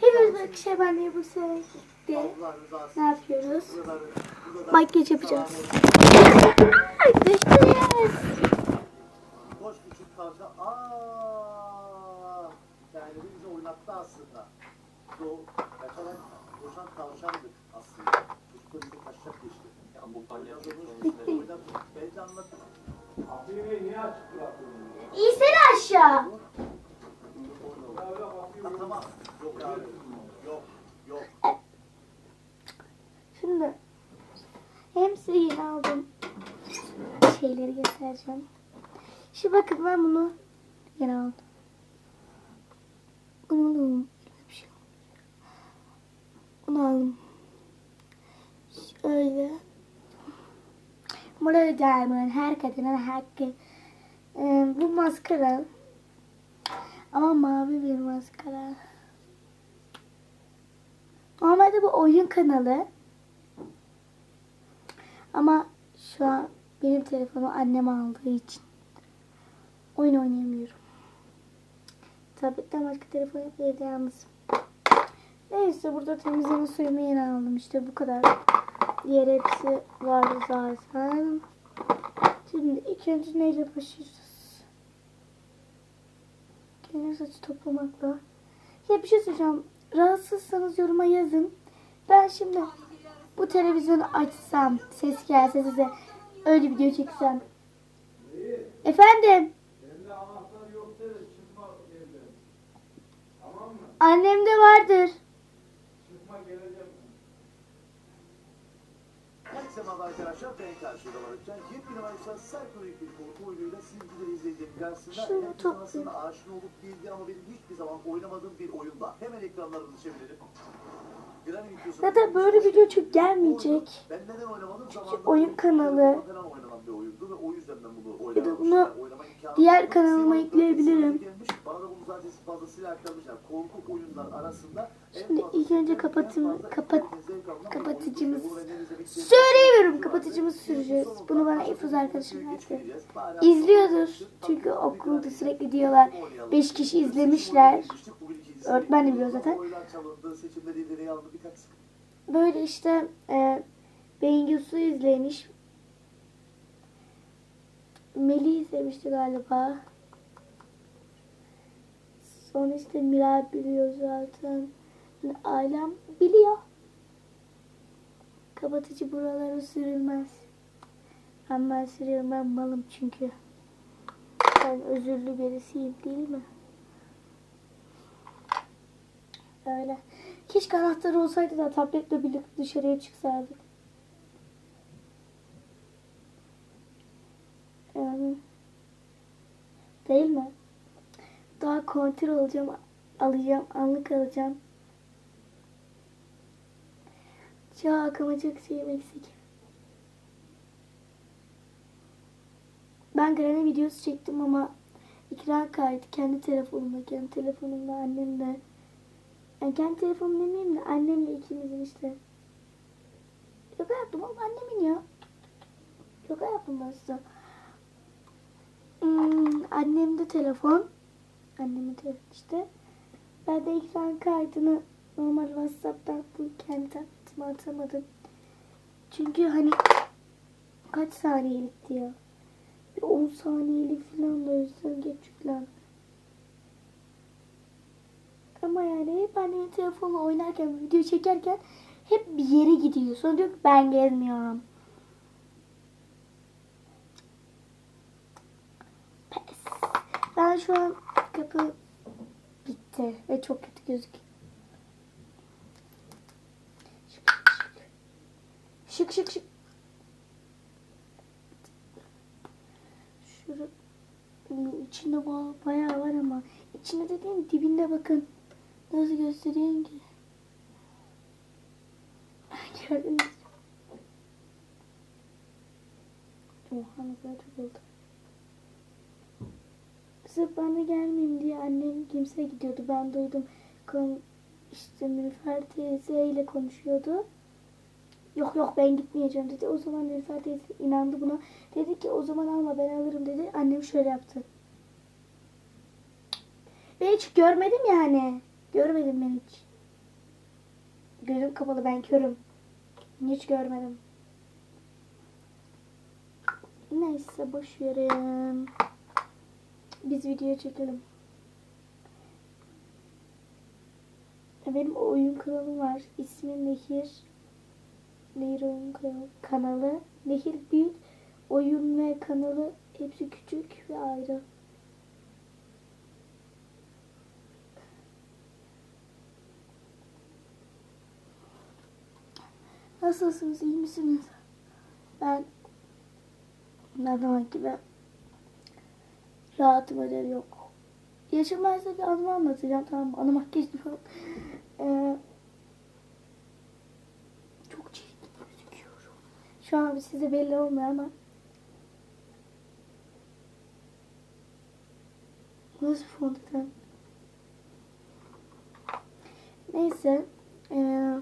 Hepimiz ben de bu rızası. ne yapıyoruz? Makyaj yapacağız. Düştünüz. Koş küçük kanka. Aa! Yani bizi oynattı aslında. Doğu, kaçarak koşan tavşandık aslında. Çocuklar bizi kaçacak geçti. Ya bu palyaço Bitti. Oynadık. Ben de anlattım. Afiye'yi niye açık? İnsene aşağı. Ha, tamam. Yok abi. Yok. Yok. Şimdi hem size yeni aldığım şeyleri göstereceğim. Şimdi bakın ben bunu yeni aldım. Bunu aldım. Şey. Bunu aldım. Şöyle. Burada diamond her kadının hakkı. Ee, bu maskara. Ama mavi bir maskara. Normalde bu oyun kanalı. Ama şu an benim telefonu annem aldığı için oyun oynayamıyorum. Tabletten başka telefon yok evde yalnızım. Neyse burada temizleme suyumu yeni aldım işte bu kadar. Diğer hepsi vardı zaten. Şimdi ilk önce neyle başlayacağız? Kendi saçı toplamakla. Ya bir şey söyleyeceğim. Rahatsızsanız yoruma yazın. Ben şimdi bu televizyonu açsam, ses gelse size öyle video çeksem. Efendim, Bende anahtar yok dedi çıkma evden. Tamam mı? annemde vardır. Çıkma geleceğim. Herkese merhaba arkadaşlar. Ben karşıda varacağım. Yepyeni Mayıs'a Serkolik bir korku oyunuyla sizleri izleyeceğim karşısında. Şunu toplayayım. aşina olup bildiği ama benim hiçbir zaman oynamadığım bir oyunda. Hemen ekranlarımızı çevirelim. Zaten böyle video çok gelmeyecek. Çünkü oyun kanalı. Ya da bunu diğer kanalıma ekleyebilirim. Şimdi ilk önce kapatım- kapat- kapatıcımız-. Söyleyemiyorum, kapatıcımızı süreceğiz. Bunu bana Efuz arkadaşım verdi. İzliyordur. Çünkü okulda sürekli diyorlar. 5 kişi izlemişler. Öğretmen de biliyor zaten. Böyle işte e, Bengüsü izlemiş. Melih izlemişti galiba. Sonra işte Miray biliyor zaten. Yani ailem biliyor. Kapatıcı buralara sürülmez. Ben ben sürüyorum ben malım çünkü. Ben özürlü birisiyim değil mi? Öyle. Keşke anahtarı olsaydı da tabletle birlikte dışarıya çıksaydık. Yani. Değil mi? Daha kontrol olacağım, alacağım, anlık alacağım. Çok ama çok şeyim eksik. Ben Granny videosu çektim ama ekran kaydı kendi telefonumda, kendi telefonumda annemde. Yani kendi telefonum demeyeyim de annemle ikimizin işte. Şaka yaptım oğlum annemin ya. Şaka yaptım ben size. Hmm, annemde telefon. Annemin telefon işte. Ben de ekran kaydını normal Whatsapp'tan bu kendi tabletime atamadım. Çünkü hani kaç saniyelikti ya? Bir 10 saniyelik falan da yüzden geç yüklendim. Ama yani hep annemin telefonla oynarken, video çekerken hep bir yere gidiyor. Sonra diyor ki ben gezmiyorum. Pes. Ben şu an kapı bitti ve çok kötü gözüküyor. Şık şık. Şık. Şurada içinde ba- bayağı var ama içinde dediğim dibinde bakın. Nasıl göstereyim ki? Gördünüz? Oha ne kadar çok oldu. Sırf bana gelmeyeyim diye annem kimse gidiyordu. Ben duydum. Kon işte Nilüfer teyzeyle konuşuyordu. Yok yok ben gitmeyeceğim dedi. O zaman Nilüfer teyze inandı buna. Dedi ki o zaman alma ben alırım dedi. Annem şöyle yaptı. Ben hiç görmedim yani. Görmedim. ben hiç. Gözüm kapalı ben körüm. Hiç görmedim. Neyse boş verin. Biz video çekelim. Benim oyun kanalım var. İsmi Nehir. Nehir oyun kanalı. Nehir büyük. Oyun ve kanalı hepsi küçük ve ayrı. Nasılsınız? iyi misiniz? Ben ne gibi rahatım ödev yok. Yaşamaysa bir anımı anlatacağım tamam mı? Anı makyajlı falan. Ee, çok çirkin gözüküyorum. Şu an size belli olmuyor ama Nasıl fondöten? Neyse. Ee,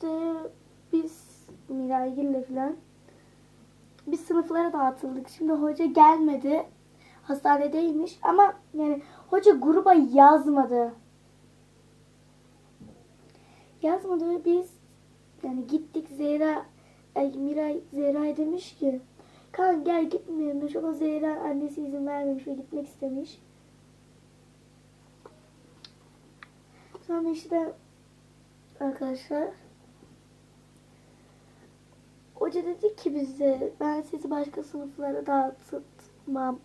işte biz Miraygil'le falan biz sınıflara dağıtıldık. Şimdi hoca gelmedi. Hastanedeymiş ama yani hoca gruba yazmadı. Yazmadı biz yani gittik Zehra ay, Miray Zehra'ya demiş ki kan gel gitmeyelim. Ama Zehra annesi izin vermemiş ve gitmek istemiş. Sonra işte arkadaşlar Hoca dedi ki bize ben sizi başka sınıflara dağıtmam.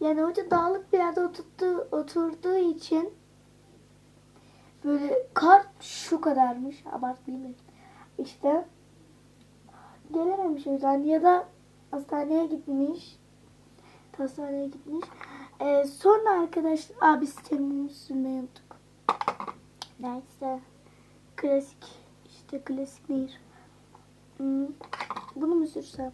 Yani hoca dağlık bir yerde oturttu, oturduğu için böyle kar şu kadarmış. Abartmayayım. İşte gelememiş o yüzden ya da hastaneye gitmiş. Hastaneye gitmiş. Ee, sonra arkadaşlar abi sistemini sürmeyi unuttuk. Neyse. Klasik. işte klasik nehir. Bunu mu sürsem?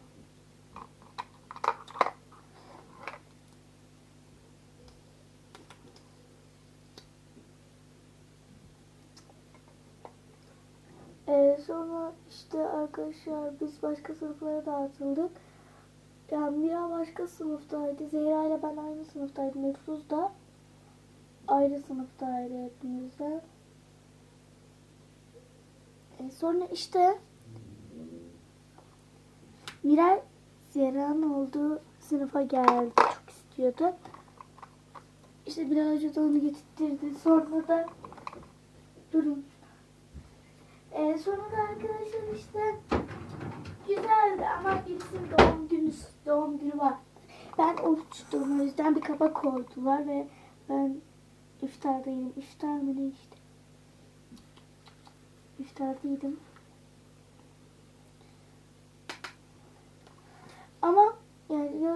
Ee, sonra işte arkadaşlar biz başka sınıflara dağıtıldık. Yani Mira başka sınıftaydı. Zehra ile ben aynı sınıftaydım. Mefruz da ayrı sınıftaydı hepimizden. Ee, sonra işte Miray Zehra'nın olduğu sınıfa geldi. Çok istiyordu. İşte Bilal Hoca da onu getirtirdi. Sonra da durun. Ee, sonra da arkadaşlar işte güzeldi ama birisinin doğum günü doğum günü var. Ben oruçtum o yüzden bir kaba koydular ve ben iftardaydım. İftar mı ne işte? İftardaydım. Ama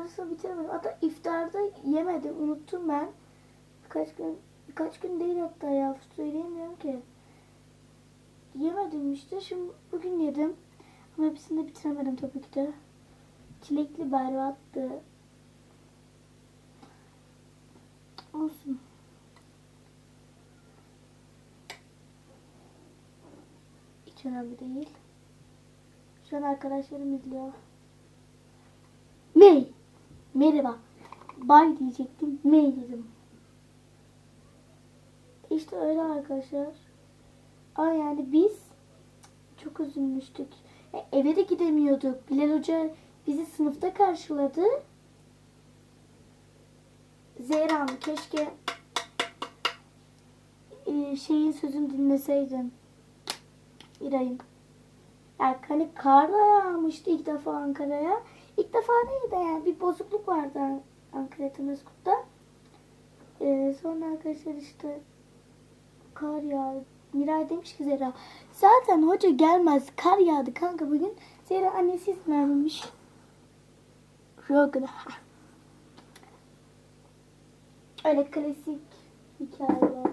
yani yarısı bitiremedim. Hatta iftarda yemedim. Unuttum ben. Birkaç gün birkaç gün değil hatta ya. Söyleyemiyorum ki. Yemedim işte. Şimdi bugün yedim. Ama hepsini de bitiremedim tabii ki de. Çilekli berbattı. Olsun. Hiç önemli değil. Şu an arkadaşlarım izliyor. May. Merhaba. Bay diyecektim. May dedim. İşte öyle arkadaşlar. Ama yani biz çok üzülmüştük. E, eve de gidemiyorduk. Bilal Hoca bizi sınıfta karşıladı. Zehra'm keşke e, şeyin sözünü dinleseydin. İray'ın. Yani hani kar da yağmıştı ilk defa Ankara'ya. İlk defa değil de yani bir bozukluk vardı Ankara Tımeskut'ta. Ee, sonra arkadaşlar işte kar yağdı. Miray demiş ki Zehra zaten hoca gelmez kar yağdı kanka bugün. Zehra annesi izin vermemiş. Rogna. Öyle klasik hikayeler.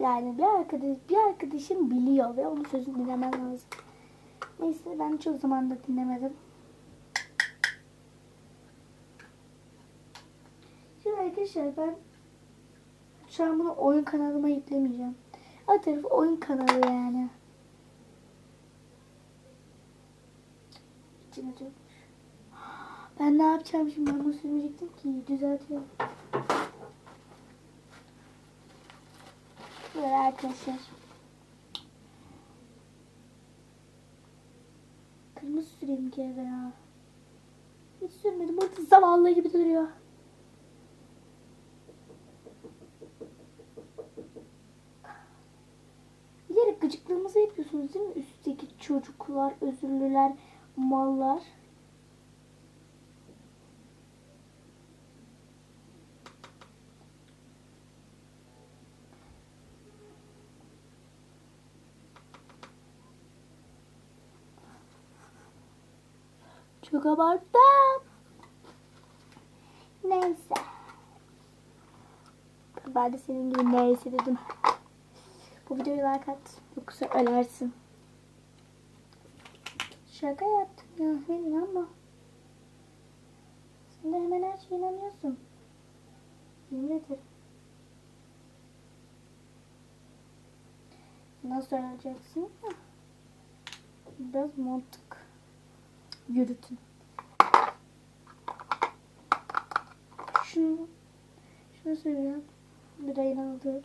Yani bir arkadaş bir arkadaşım biliyor ve onun sözünü dinlemen lazım. Neyse ben çok zaman da dinlemedim. Şimdi arkadaşlar ben şu an bunu oyun kanalıma yüklemeyeceğim. Alt tarafı oyun kanalı yani. İçine çökmüş. Ben ne yapacağım şimdi? Ben bunu sürmeyecektim ki. Düzeltiyorum. Böyle arkadaşlar. Kırmızı süreyim kere de ya. Hiç sürmedim. Burada zavallı gibi duruyor. Bilerek gıcıklığımızı yapıyorsunuz değil mi? Üstteki çocuklar, özürlüler, mallar. Çok abarttım. Neyse. Ben de senin gibi neyse dedim. Bu videoyu like at. Yoksa ölersin. Şaka yaptım ya. Beni inanma. Sen de hemen her şeye inanıyorsun. Yemin ederim. Nasıl öleceksin? Biraz mantık yürütün. Şunu, şunu söyleyeyim. Bir ayın aldı.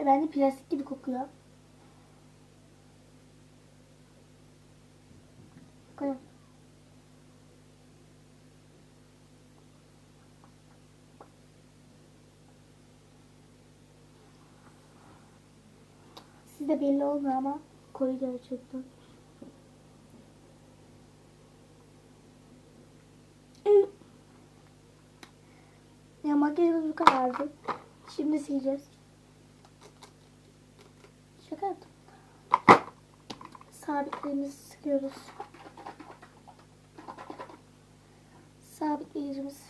E bence plastik gibi kokuyor. Koyun. Size belli olmuyor ama koyu gerçekten. Ya makyajımız bu kadardı. Şimdi sileceğiz. Şaka yaptım. Sabitlerimizi sıkıyoruz. Sabitleyicimiz.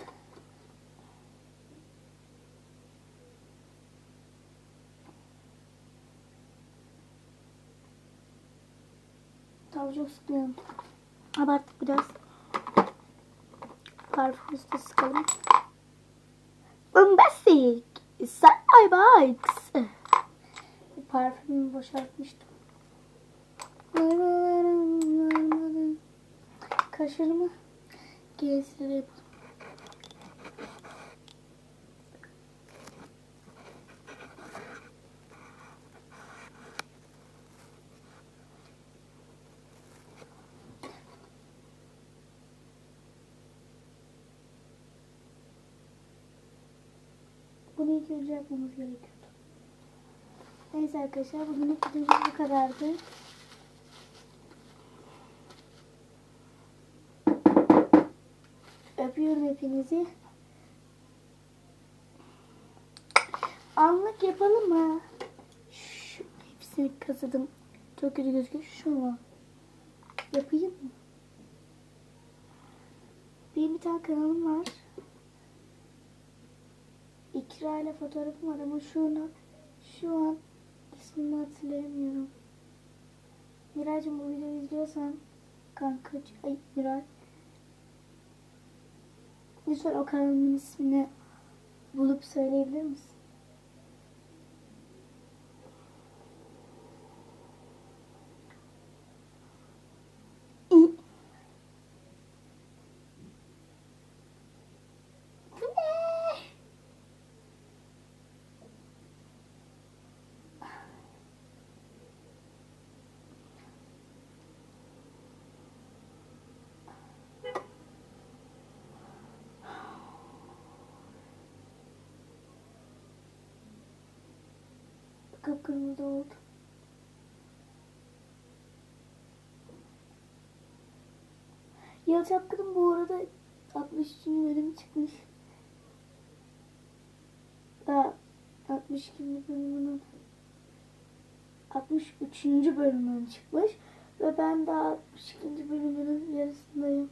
Tamam çok sıkıyorum. Abarttık biraz. Parfümümüzü de sıkalım. Bombastic. Bites. Parfümümü boşaltmıştım. Kaşlarımı gezdir yapalım. Bunu ilk önce yapmamız gerekiyordu. Neyse arkadaşlar bugünlük videomuz bu kadardı. Öpüyorum hepinizi. Anlık yapalım mı? Şu hepsini kazıdım. Çok kötü gözüküyor. Şu mu? Yapayım mı? Benim bir tane kanalım var. İkra ile fotoğrafım var ama şunu şu an ismini hatırlayamıyorum. Miraycığım bu videoyu izliyorsan kanka ay Miray lütfen o kanalın ismini bulup söyleyebilir misin? Kıpkırmızı oldu. Yıl Çapkın'ın bu arada 63. bölümü çıkmış. Daha 62. bölümünün 63. bölümünün çıkmış. Ve ben daha 62. bölümünün yarısındayım.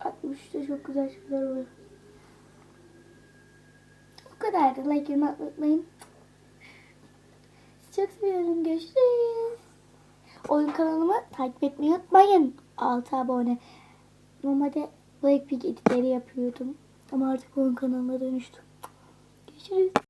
63'te çok güzel şeyler oluyor. Bu kadardı. Like yorum. Sizi çok seviyorum. Görüşürüz. Oyun kanalımı takip etmeyi unutmayın. 6 abone. Normalde Blackpink editleri yapıyordum. Ama artık oyun kanalına dönüştüm. Görüşürüz.